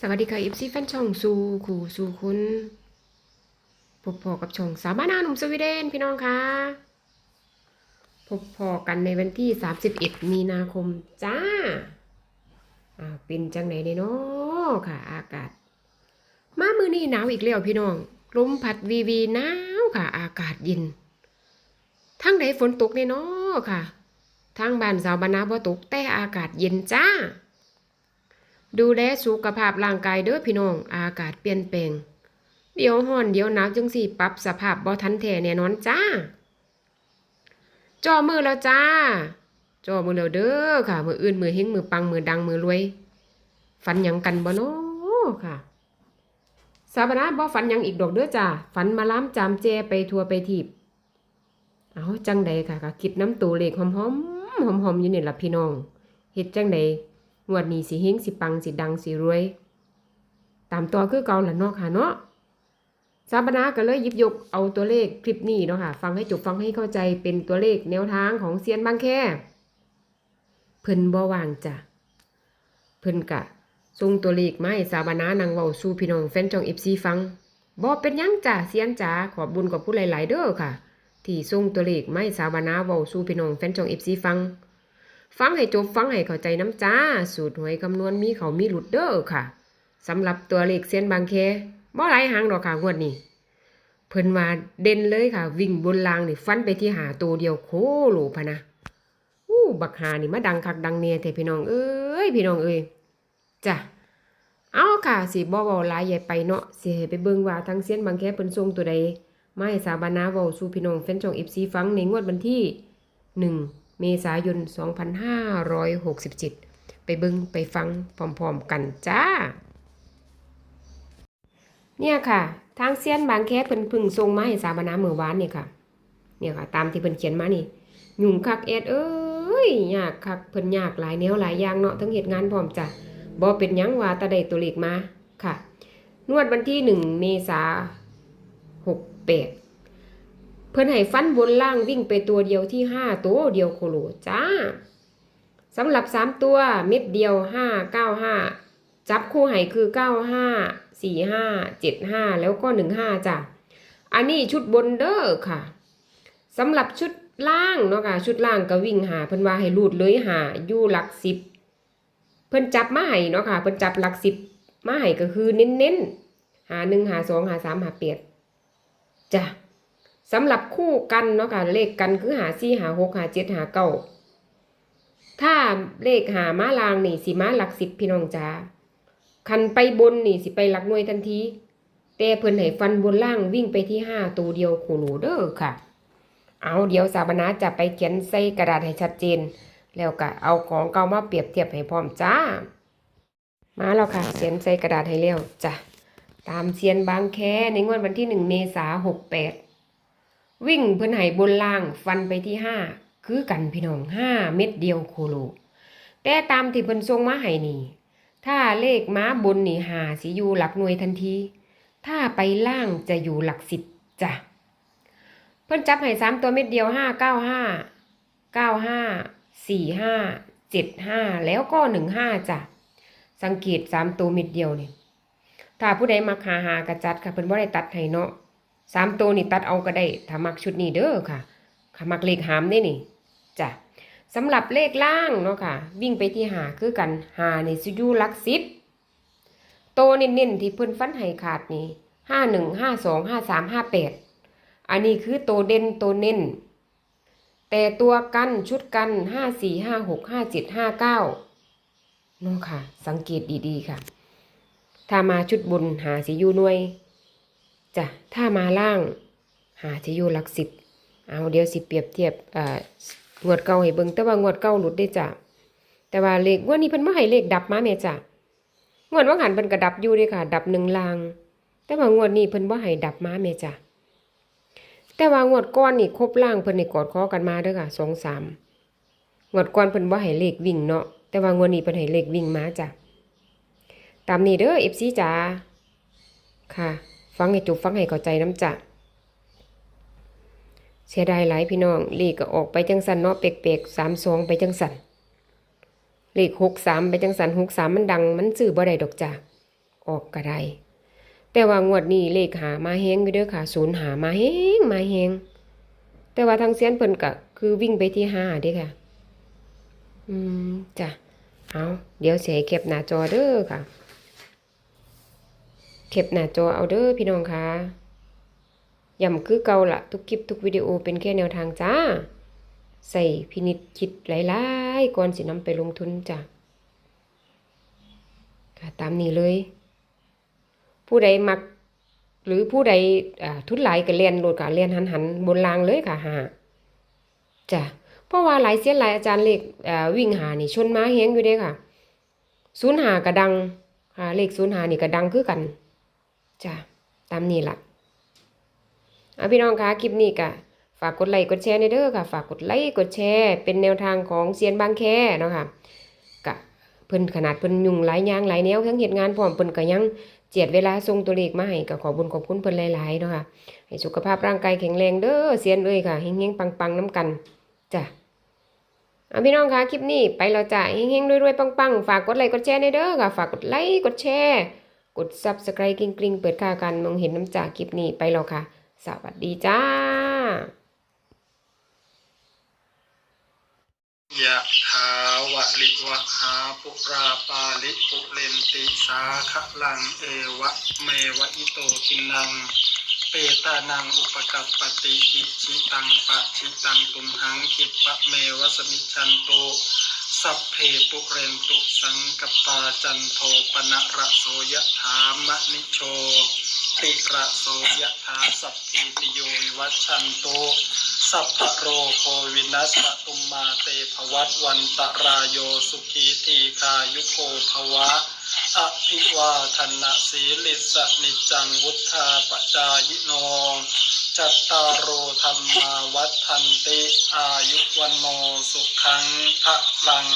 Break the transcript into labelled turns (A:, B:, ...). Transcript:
A: สวัสดีค่ะอิฟซี่แฟนช่องสู่ขู่สู่คุณพบพอกับช่องสาวบ้านนาหนุ่มสวีเดนพี่น้องค่ะพบพอกันในวันที่ 31 มีนาคมจ้าอ่าเป็นจังไหนเนาะค่ะ อากาศ มามือนี้หนาวอีกแล้วพี่น้องลมพัดวีวีหนาวค่ะ อากาศเย็นทั้งไหนฝนตกเนาะค่ะทางบ้านสาวบ้านนาบ่ตกแต่อากาศเย็นจ้า ดูแลสุขภาพร่างกายเด้อพี่น้อง อากาศเปลี่ยนแปลง เดี๋ยวร้อนเดี๋ยวหนาวจังสิปรับสภาพบ่ทันแท้แน่นอนจ้าจ่อมือแล้วจ้าจ่อมือแล้วเด้อค่ะ มืออื่นมือเฮงมือปังมือดังมือรวย ฝันยังกันบ่เนาะค่ะสาบนาบ่ฝันยังอีกดอกเด้อจ้าฝันมาล้ามจามแจไปทัวไปทีบเอาจังใดค่ะก็คิดน้ำตัวเลขหอมๆหอมๆอยู่นี่ล่ะพี่น้องเฮ็ดจังใด งวดนี้สิเฮงสิปังสิดังสิรวย ตามตัวคือเก่าล่ะเนาะค่ะเนาะสาบนาก็เลยยิบยกเอาตัวเลขคลิปนี้เนาะค่ะ ฟังให้จบฟังให้เข้าใจเป็นตัวเลขแนวทางของเซียนบางแค่เพิ่นบ่วางจ้ะเพิ่นกะส่งตัวเลขมาให้สาบานานางเว้าสู่พี่น้องแฟนช่อง FC ฟังบ่เป็นยังจ้ะเซียนจ๋าขอบบุญกับผู้หลาย ๆ เด้อค่ะ ที่ส่งตัวเลขมาให้สาบานาเว้าสู่พี่น้องแฟนช่อง FC ฟัง ฟังให้จบฟังให้เข้าใจน้ำจ้า สูตรหวยคำนวณมีเขามีหลุดเด้อค่ะสำหรับตัวเลขเส้นบางแคบ่หลายหางดอกค่ะงวดนี้เพิ่นว่าเด่นเลยค่ะ วิ่งบนรางนี่ฟันไปที่หาตัวเดียวโคโลพะนะอู้บักหานี่มาดังคักดังเนียแต่พี่น้องเอ้ยพี่น้องเอ้ยจ้ะเอาค่ะสิบ่เว้าหลายใหญ่ไปเนาะสิให้ไปเบิ่งว่าทางเส้นบางแคเพิ่นส่งตัวใดมาให้สาบานาเว้าสู่พี่น้องแฟนช่อง FC ฟังในงวดวันที่1 เมษายน 2567 ไปเบิงไปฟังพร้อมๆกันจ้า เนี่ยค่ะ ทางเซียนบางแคเพิ่นพึ่งส่งมาให้สาบานาเมื่อวานนี่ค่ะ เนี่ยค่ะ ตามที่เพิ่นเขียนมานี่ยุ่งคักแอดเอ้ยยากคักเพิ่นยากหลายแนวหลายอย่างเนาะทั้งเหตุงานพร้อมจ้ะบ่เป็นยังว่าตาได้ตัวเลขมาค่ะ นวดวันที่1เมษา68 เพิ่อนให้ฟันบนล่างวิ่งไปตัวเดียวที่ห้าตัวเดียวโคโลจ้าสำหรับสามตัวเม็ดเดียวห้าเก้าห้าจับคู่ให้คือเก้าห้าสี่ห้าเจ็ดห้าแล้วก็หนึ่งห้าจ้ะอันนี้ชุดบนเด้อค่ะสำหรับชุดล่างเนาะค่ะชุดล่างก็วิ่งหาเพิ่นว่าให้รูดเลยหาอยู่หลักสิบเพิ่นจับมาให้เนาะค่ะเพิ่นจับหลักสิบมาให้ก็คือเน้นๆหาหนึ่งหาสองหาสามหาแปดจ้ะ สำหรับคู่กันเนาะค่ะเลขกันคือหาสี่หาหกหาเจ็ดหาเก้าถ้าเลขหาม้าลางนี่สิม้าหลักสิบพี่น้องจ๋าคันไปบนนี่สิไปหลักหน่วยทันทีแต่เพิ่นให้ฟันบนล่างวิ่งไปที่ห้าตัวเดียวโคโลเด้อค่ะ เอาเดี๋ยวสาบนาจะไปเขียนใส่กระดาษให้ชัดเจน แล้วก็เอาของเก่ามาเปรียบเทียบให้พร้อมจ้า มาแล้วค่ะเขียนใส่กระดาษให้แล้วจ้ะตามเซียนบางแคในงวดวันที่หนึ่งเมษาหกแปด วิ่งเพิ่นให้บนล่างฟันไปที่ห้าคือกันพี่น้องห้าเม็ดเดียวโคโล แต่ตามที่เพิ่นส่งมาให้นี่ ถ้าเลขม้าบนนี่หาสิอยู่หลักหน่วยทันที ถ้าไปล่างจะอยู่หลักสิบจ้ะเพิ่นจับให้สามตัวเม็ดเดียวห้าเก้าห้าเก้าห้าสี่ห้าเจ็ดห้าแล้วก็หนึ่งห้าจ้ะสังเกตสามตัวเม็ดเดียวนี่ถ้าผู้ใดมักหาหากระจัดค่ะเพิ่นบ่ได้ตัดให้เนาะ สามตัวนี่ตัดเอาก็ได้ถ้ามักชุดนี้เด้อค่ะถ้ามักเลขหามนี่นี่จ้ะสำหรับเลขล่างเนาะค่ะ วิ่งไปที่หาคือกันหานี่สิอยู่หลักสิบโตเน้นๆที่เพิ่อนฟันให้ขาดนี่ห้าหนึ่งห้าสองห้าสามห้าแปดอันนี้คือโตเด่นโตเน้น แต่ตัวกันชุดกันห้าสี่ห้าหกห้าเจ็ดห้าเก้าเนาะค่ะ สังเกตดีๆค่ะ ถ้ามาชุดบนหาสิอยู่หน่วย จ้ะถ้ามาล่างหาจะอยู่หลักสิบเอาเดี๋ยวสิเปรียบเทียบอ่างวดเก่าให้เบิ่งแต่ว่างวดเก่าหลุดได้จ้ะแต่ว่าเลขงวดนี้เพิ่นมาให้เลขดับมาแม่จ้ะงวดว่างหันเพิ่นก็ดับอยู่เด้ค่ะ ดับหนึ่งลาง แต่ว่างวดนี้เพิ่นบ่ให้ดับมาแม่จ้ะแต่ว่างวดก่อนนี่ครบล่างเพิ่นนี่กอดคอกันมาเด้อค่ะสองสามงวดก่อนเพิ่นบ่ให้เลขวิ่งเนาะแต่ว่างวดนี้เพิ่นให้เลขวิ่งมาจ้ะตามนี้เด้อ FC จ๋าค่ะ ฟังให้จบฟังให้เข้าใจน้ำจ่ะเสียดายหลายพี่น้องเลขก็ออกไปจังสันเนาะเปกๆสามสองไปจังสันเลขหกสามไปจังสันหกสามมันดัง มันซื้อบ่ได้ดอกจ้ะออกก็ได้แต่ว่างวดนี้เลขหามาแฮงอยู่เด้อค่ะศูนย์หามาแฮงมาแฮงแต่ว่าทางเซียนเพิ่นก็คือวิ่งไปที่ห้าเด้ค่ะ อืมจ้ะเอาเดี๋ยวเสิให้เก็บหน้าจอเด้อค่ะ เก็บหน้าจอเอาเด้อพี่น้องค่ะย้ำคือเก่าละทุกคลิปทุกวิดีโอเป็นแค่แนวทางจ้า ใส่พินิจคิดหลายๆก่อนสินำไปลงทุนจ้ะค่ะตามนี้เลย ผู้ใดมัก หรือผู้ใดทุนหลายก็เรียนโหลดก็เรียนหันหันบนรางเลยค่ะหาจ้ะเพราะว่าหลายเสียนหลายอาจารย์เลขวิ่งหานี่ชนม้าแฮงอยู่เด้ค่ะศูนย์หากระดังค่ะเลขศูนย์หานี่กระดังคือกัน จ้ะตามนี้ล่ะเอาพี่น้องคะคลิปนี้ก็ฝากกดไลค์กดแชร์ในเด้อค่ะ ฝากกดไลค์กดแชร์ เป็นแนวทางของเซียนบางแคเนาะค่ะกะเพิ่นขนาดเพิ่นยุ่งหลายอย่างหลายแนวทั้งเฮ็ดงานพร้อมเพิ่นก็ยังเจียดเวลาส่งตัวเลขมาให้ก็ขอบุญขอบคุณเพิ่นหลายๆเนาะค่ะให้สุขภาพร่างกายแข็งแรงเด้อเสียนเอ้ยค่ะเฮงๆปังๆน้ำกันจ้ะเอาพี่น้องคะคลิปนี้ไปแล้วจ้ะเฮงๆรวยๆปังๆ ฝากกดไลค์กดแชร์ในเด้อค่ะ ฝากกดไลค์กดแชร์ กด Subscribe กริ๊งๆเปิดค่ากันมองเห็นน้ำจากคลิปนี้ไปแล้วค่ะ สวัสดีจ้า
B: ยะถาวะลิวะหาปุราปาลิปุเรนติสาคะลังเอวะเมวะอิโตทินัง เปตานังอุปกัปปติอิชิตังปะชิตังตุมหังคิปะเมวะสมิจันโต สัพเพปุเรนตุสังกปาจันโทปนะระโสยะถามะนิโชติระโสยะถาสัพพิติโยวัชันโตสัพพะโรโควินัสสตุมมาเตภวัตวันตรายโยสุขีทีคายุโกภวะ อภิวาทนะสีลิสนิจจังวุธาปจายโน จัตตารโอธรรมาวัฏทันติ อายุวันโนสุขังพระลัง